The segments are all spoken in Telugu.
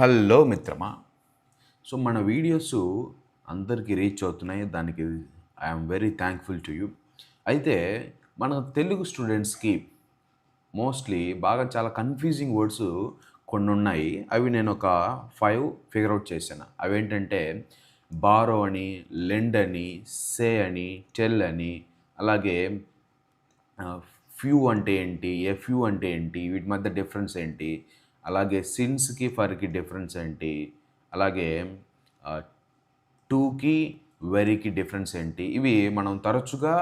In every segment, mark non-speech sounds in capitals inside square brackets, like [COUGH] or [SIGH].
హలో మిత్రమా. సో మన వీడియోస్ అందరికీ రీచ్ అవుతున్నాయి. దానికి I'm very thankful to you. అయితే మన తెలుగు స్టూడెంట్స్కి మోస్ట్లీ బాగా చాలా కన్ఫ్యూజింగ్ వర్డ్స్ కొన్ని ఉన్నాయి అవి నేను ఒక ఫైవ్ ఫిగర్ అవుట్ చేశాను. అవేంటంటే బారో అని లెండ్ అని సే అని టెల్ అని అలాగే ఫ్యూ అంటే ఏంటి ఎఫ్యూ ఫ్యూ అంటే ఏంటి వీటి మధ్య డిఫరెన్స్ ఏంటి అలాగే సిన్స్కి ఫర్కి డిఫరెన్స్ ఏంటి? అలాగే టూకి వెరీకి డిఫరెన్స్ ఏంటి? ఇవి మనం తరచుగా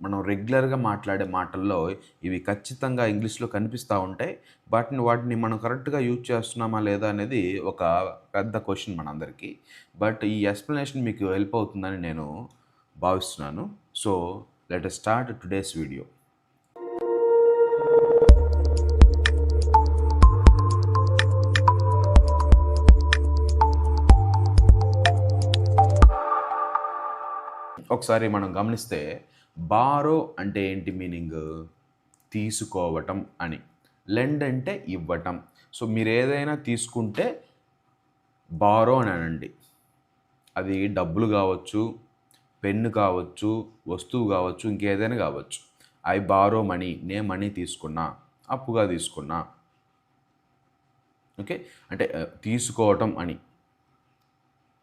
మనం రెగ్యులర్గా మాట్లాడే మాటల్లో ఇవి ఖచ్చితంగా ఇంగ్లీష్లో కనిపిస్తూ ఉంటాయి. వాటిని వాటిని మనం కరెక్ట్గా యూజ్ చేస్తున్నామా లేదా అనేది ఒక పెద్ద క్వశ్చన్ మనందరికీ. బట్ ఈ ఎక్స్ప్లెనేషన్ మీకు హెల్ప్ అవుతుందని నేను భావిస్తున్నాను. So let start today's video ఒకసారి మనం గమనిస్తే బారో అంటే ఏంటి మీనింగ్? తీసుకోవటం అని. లెండ్ అంటే ఇవ్వటం. సో మీరు ఏదైనా తీసుకుంటే బారో అని అనండి. అది డబ్బులు కావచ్చు పెన్ను కావచ్చు వస్తువు కావచ్చు ఇంకేదైనా కావచ్చు. ఐ బారో మనీ నే మనీ తీసుకున్నా అప్పుగా తీసుకున్నా. ఓకే? అంటే తీసుకోవటం అని.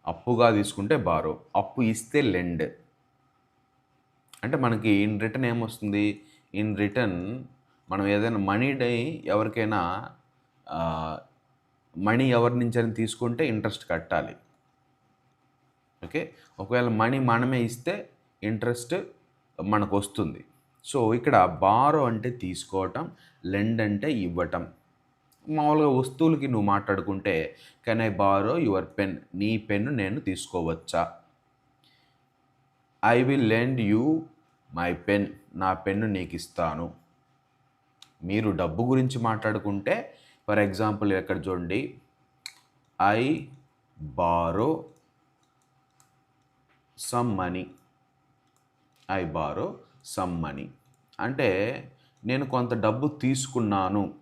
అప్పుగా తీసుకుంటే బారో. అప్పు ఇస్తే లెండ్. అంటే మనకి ఇన్ రిటర్న్ ఏమొస్తుంది? ఇన్ రిటర్న్ మనం ఏదైనా మనీ డై ఎవరికైనా మనీ ఎవరి నుంచి అని తీసుకుంటే ఇంట్రెస్ట్ కట్టాలి. ఓకే? ఒకవేళ మనీ మనమే ఇస్తే ఇంట్రెస్ట్ మనకు వస్తుంది సో ఇక్కడ బారో అంటే తీసుకోవటం లెండ్ అంటే ఇవ్వటం. మామూలుగా వస్తువులకి నువ్వు మాట్లాడుకుంటే can I borrow your pen? నీ పెన్ను నేను తీసుకోవచ్చా? I will lend you my pen నా పెన్ను నీకు ఇస్తాను మీరు డబ్బు గురించి మాట్లాడుకుంటే ఫర్ ఎగ్జాంపుల్ ఎక్కడ చూడండి. I borrow some money. I borrow some money. అంటే నేను కొంత డబ్బు తీసుకున్నాను.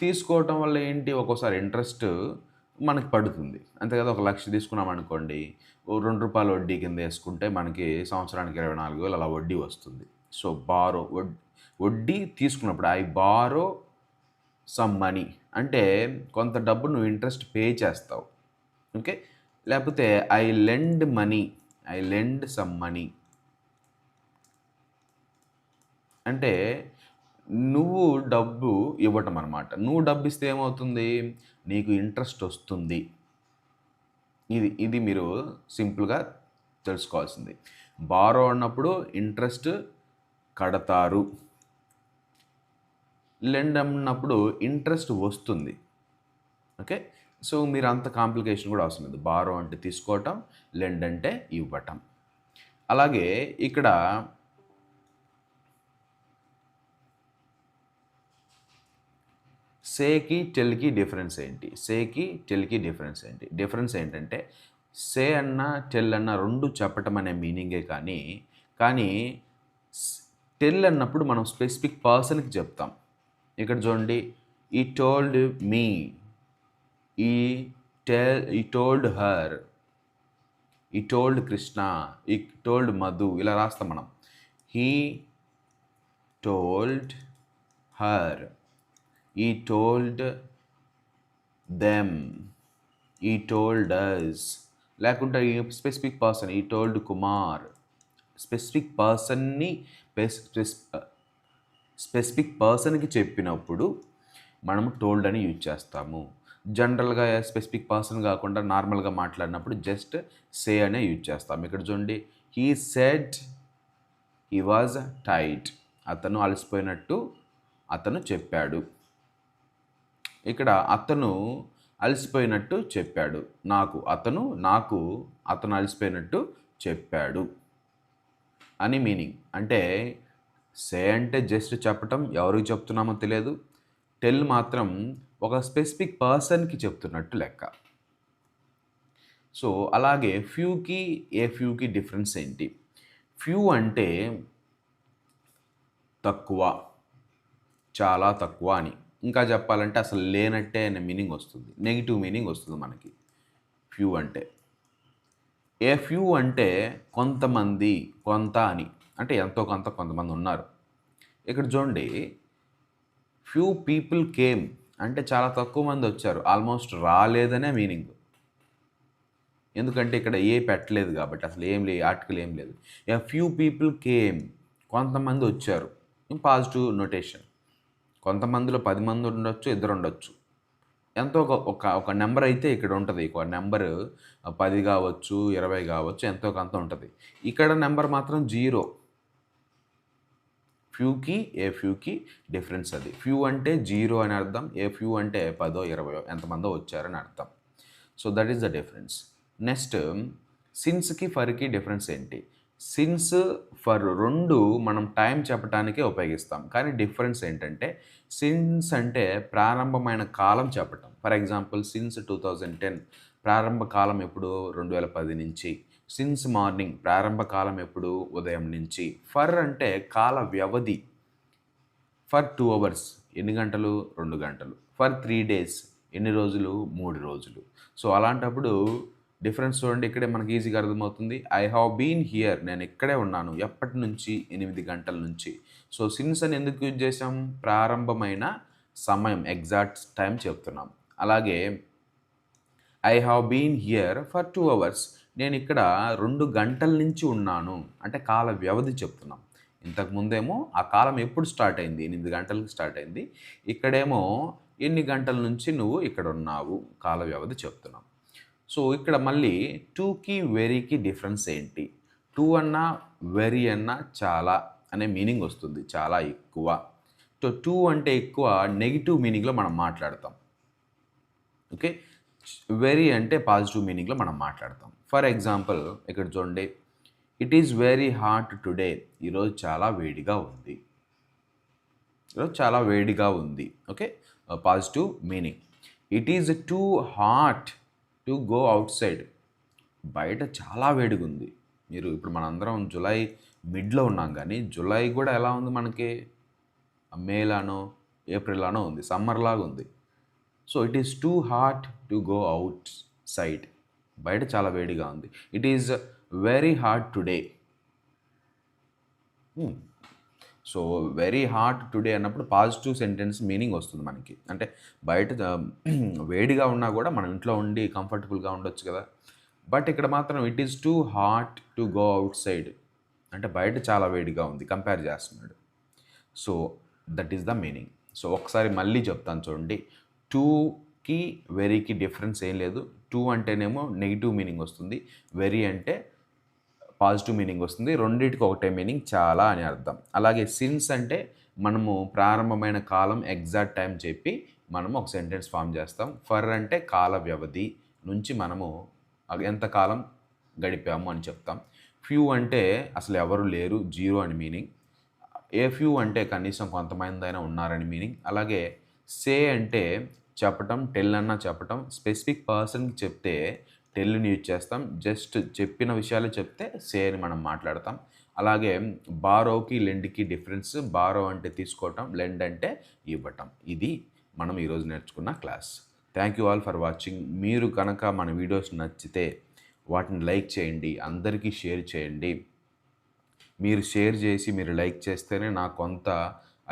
తీసుకోవటం వల్ల ఏంటి? ఒక్కోసారి ఇంట్రెస్ట్ మనకి పడుతుంది. అంతే కదా ఒక లక్ష తీసుకున్నాం అనుకోండి ఓ రెండు రూపాయల వడ్డీ కింద వేసుకుంటే మనకి సంవత్సరానికి ఇరవై నాలుగు వేలు అలా వడ్డీ వస్తుంది. సో బారో వడ్ వడ్డీ తీసుకున్నప్పుడు ఐ బారో సమ్ మనీ అంటే కొంత డబ్బు నువ్వు ఇంట్రెస్ట్ పే చేస్తావు. ఓకే? లేకపోతే I lend money I lend some money అంటే నువ్వు డబ్బు ఇవ్వటం అనమాట నువ్వు డబ్బు ఇస్తే ఏమవుతుంది? నీకు ఇంట్రెస్ట్ వస్తుంది. ఇది ఇది మీరు సింపుల్గా తెలుసుకోవాల్సింది. బారో అన్నప్పుడు ఇంట్రెస్ట్ కడతారు. లెండ్ అన్నప్పుడు ఇంట్రెస్ట్ వస్తుంది. ఓకే? సో మీరు అంత కాంప్లికేషన్ కూడా అవసరం లేదు. బారో అంటే తీసుకోవటం లెండ్ అంటే ఇవ్వటం. అలాగే ఇక్కడ సేకి టెల్కి డిఫరెన్స్ ఏంటి? సేకి టెల్కి డిఫరెన్స్ ఏంటి? డిఫరెన్స్ ఏంటంటే సే అన్న టెల్ అన్న రెండు చెప్పటం అనే మీనింగే కానీ కానీ టెల్ అన్నప్పుడు మనం స్పెసిఫిక్ పర్సన్కి చెప్తాం. ఇక్కడ చూడండి ఈ told me he tell he told her he told Krishna he told Madhu ఇలా రాస్తాం మనం. He told her he told them he told us లేకుంటే he specific person he told Kumar specific పర్సన్ని స్పెసిఫిక్ పర్సన్కి చెప్పినప్పుడు మనం టోల్డ్ అని యూజ్ చేస్తాము. జనరల్గా స్పెసిఫిక్ పర్సన్ కాకుండా నార్మల్గా మాట్లాడినప్పుడు జస్ట్ సే అనే యూజ్ చేస్తాము. ఇక్కడ చూడండి హీ సెడ్ హీ వాజ్ టైట్ అతను అలసిపోయినట్టు అతను చెప్పాడు. ఇక్కడ అతను అలసిపోయినట్టు చెప్పాడు. నాకు అతను నాకు అతను అలసిపోయినట్టు చెప్పాడు. అని మీనింగ్. అంటే సే అంటే జస్ట్ చెప్పటం ఎవరికి చెప్తున్నామో తెలియదు. టెల్ మాత్రం ఒక స్పెసిఫిక్ పర్సన్కి చెప్తున్నట్టు లెక్క. సో అలాగే ఫ్యూకి ఏ ఫ్యూకి డిఫరెన్స్ ఏంటి? ఫ్యూ అంటే తక్కువ చాలా తక్కువ అని. ఇంకా చెప్పాలంటే అసలు లేనట్టే అనే మీనింగ్ వస్తుంది. నెగిటివ్ మీనింగ్ వస్తుంది మనకి. ఫ్యూ అంటే. ఏ ఫ్యూ అంటే కొంతమంది కొంత అని. అంటే ఎంతో కొంత కొంతమంది ఉన్నారు. ఇక్కడ చూడండి. ఫ్యూ పీపుల్ కేమ్ అంటే చాలా తక్కువ మంది వచ్చారు. ఆల్మోస్ట్ రాలేదనే మీనింగ్. ఎందుకంటే ఇక్కడ ఏ పెట్టలేదు కాబట్టి అసలు ఏం లేదు ఆర్టికల్ ఏం లేదు. ఏ ఫ్యూ పీపుల్ కేమ్ కొంతమంది వచ్చారు. Positive notation. కొంతమందిలో పది మంది ఉండొచ్చు ఇద్దరు ఉండొచ్చు. ఎంతో ఒక ఒక ఒక నెంబర్ అయితే ఇక్కడ ఉంటుంది. ఒక నెంబర్ పది కావచ్చు ఇరవై కావచ్చు ఎంతో కొంత ఉంటుంది. ఇక్కడ నెంబర్ మాత్రం జీరో. ఫ్యూకి ఏ ఫ్యూకి డిఫరెన్స్ అది. ఫ్యూ అంటే జీరో అని అర్థం ఏ ఫ్యూ అంటే పదో ఇరవయో ఎంతమందో వచ్చారని అర్థం. So that is the difference. Next సిన్స్కి ఫర్కి డిఫరెన్స్ ఏంటి? సిన్స్ ఫర్ రెండు మనం టైం చెప్పటానికే ఉపయోగిస్తాం. కానీ డిఫరెన్స్ ఏంటంటే సిన్స్ అంటే ప్రారంభమైన కాలం చెప్పటం. For example since two thousand ten ప్రారంభ కాలం ఎప్పుడు? రెండు వేల పది నుంచి. సిన్స్ మార్నింగ్ ప్రారంభ కాలం ఎప్పుడు? ఉదయం నుంచి. ఫర్ అంటే కాల వ్యవధి. ఫర్ టూ అవర్స్ ఎన్ని గంటలు? రెండు గంటలు. ఫర్ త్రీ డేస్ ఎన్ని రోజులు? మూడు రోజులు. సో అలాంటప్పుడు డిఫరెన్స్ చూడండి ఇక్కడే మనకి ఈజీగా అర్థమవుతుంది. ఐ హ్యావ్ బీన్ హియర్ నేను ఇక్కడే ఉన్నాను ఎప్పటి నుంచి? ఎనిమిది గంటల నుంచి. సో సిన్స్ అని ఎందుకు యూజ్ చేసాం ప్రారంభమైన సమయం ఎగ్జాక్ట్ టైం చెప్తున్నాం. అలాగే I have been here for two hours నేను ఇక్కడ రెండు గంటల నుంచి ఉన్నాను. అంటే కాల వ్యవధి చెప్తున్నాం. ఇంతకు ముందేమో ఆ కాలం ఎప్పుడు స్టార్ట్ అయింది? ఎనిమిది గంటలకు స్టార్ట్ అయింది. ఇక్కడేమో ఎన్ని గంటల నుంచి నువ్వు ఇక్కడ ఉన్నావు? కాల వ్యవధి చెప్తున్నాం. సో ఇక్కడ మళ్ళీ టూకి వెరీకి డిఫరెన్స్ ఏంటి? టూ అన్నా వెరీ అన్నా చాలా అనే మీనింగ్ వస్తుంది చాలా ఎక్కువ. సో టూ అంటే ఎక్కువ నెగిటివ్ మీనింగ్లో మనం మాట్లాడతాం. ఓకే? వెరీ అంటే పాజిటివ్ మీనింగ్లో మనం మాట్లాడతాం. ఫర్ ఎగ్జాంపుల్ ఇక్కడ చూడండి. It is very hot today ఈరోజు చాలా వేడిగా ఉంది. ఈరోజు చాలా వేడిగా ఉంది. Okay? Positive meaning. It is too hot to go outside. బయట చాలా వేడిగా ఉంది మీరు ఇప్పుడు మనందరం జూలై మిడ్లో ఉన్నాం కానీ జూలై కూడా ఎలా ఉంది మనకి? మేలానో ఏప్రిల్లానో ఉంది. సమ్మర్ లాగా ఉంది so it is too hot to go outside. బయట చాలా వేడిగా ఉంది. It is very hot today. So very hot today అన్నప్పుడు పాజిటివ్ సెంటెన్స్ మీనింగ్ వస్తుంది మనకి. అంటే బయట [CLEARS THROAT] వేడిగా ఉన్నా కూడా మనం ఇంట్లో ఉండి కంఫర్టబుల్గా ఉండొచ్చు కదా. బట్ ఇక్కడ మాత్రం it is too hot to go outside. అంటే బయట చాలా వేడిగా ఉంది కంపేర్ చేస్తున్నాడు. So that is the meaning. So ఒకసారి మళ్ళీ చెప్తాను చూడండి. టూకి వెరీకి డిఫరెన్స్ ఏం లేదు. టూ అంటేనేమో నెగిటివ్ మీనింగ్ వస్తుంది. వెరీ అంటే పాజిటివ్ మీనింగ్ వస్తుంది. రెండింటికి ఒకటే మీనింగ్ చాలా అని అర్థం. అలాగే సిన్స్ అంటే మనము ప్రారంభమైన కాలం ఎగ్జాక్ట్ టైం చెప్పి మనము ఒక సెంటెన్స్ ఫామ్ చేస్తాం. ఫర్ అంటే కాల వ్యవధి నుంచి మనము ఎంతకాలం గడిపాము అని చెప్తాం. ఫ్యూ అంటే అసలు ఎవరు లేరు జీరో అని మీనింగ్ ఏ ఫ్యూ అంటే కనీసం కొంతమంది అయినా ఉన్నారని మీనింగ్ అలాగే సే అంటే చెప్పటం టెల్ అన్నా చెప్పటం స్పెసిఫిక్ పర్సన్కి చెప్తే టెల్ని యూజ్ చేస్తాం. జస్ట్ చెప్పిన విషయాలు చెప్తే సే అని మనం మాట్లాడతాం. అలాగే బారోకి లెండ్కి డిఫరెన్స్ బారో అంటే తీసుకోవటం లెండ్ అంటే ఇవ్వటం. ఇది మనం ఈరోజు నేర్చుకున్న class thank you all for watching మీరు కనుక మన వీడియోస్ నచ్చితే వాటిని లైక్ చేయండి అందరికీ షేర్ చేయండి. మీరు షేర్ చేసి మీరు లైక్ చేస్తేనే నాకు కొంత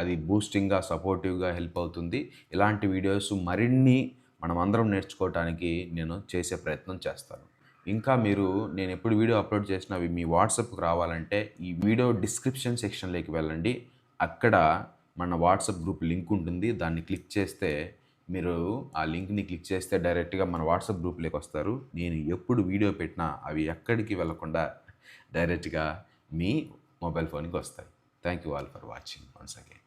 అది బూస్టింగ్గా సపోర్టివ్గా హెల్ప్ అవుతుంది. ఇలాంటి వీడియోస్ మరిన్ని మనం అందరం నేర్చుకోవటానికి నేను చేసే ప్రయత్నం చేస్తాను. ఇంకా మీరు నేను ఎప్పుడు వీడియో అప్లోడ్ చేసినా అవి మీ వాట్సాప్కి రావాలంటే ఈ వీడియో డిస్క్రిప్షన్ సెక్షన్లోకి వెళ్ళండి. అక్కడ మన వాట్సాప్ గ్రూప్ లింక్ ఉంటుంది. దాన్ని క్లిక్ చేస్తే మీరు ఆ లింక్ని క్లిక్ చేస్తే డైరెక్ట్గా మన వాట్సాప్ గ్రూప్లోకి వస్తారు. నేను ఎప్పుడు వీడియో పెట్టినా అవి ఎక్కడికి వెళ్ళకుండా డైరెక్ట్గా మీ మొబైల్ ఫోన్కి వస్తాయి. Thank you all for watching once again.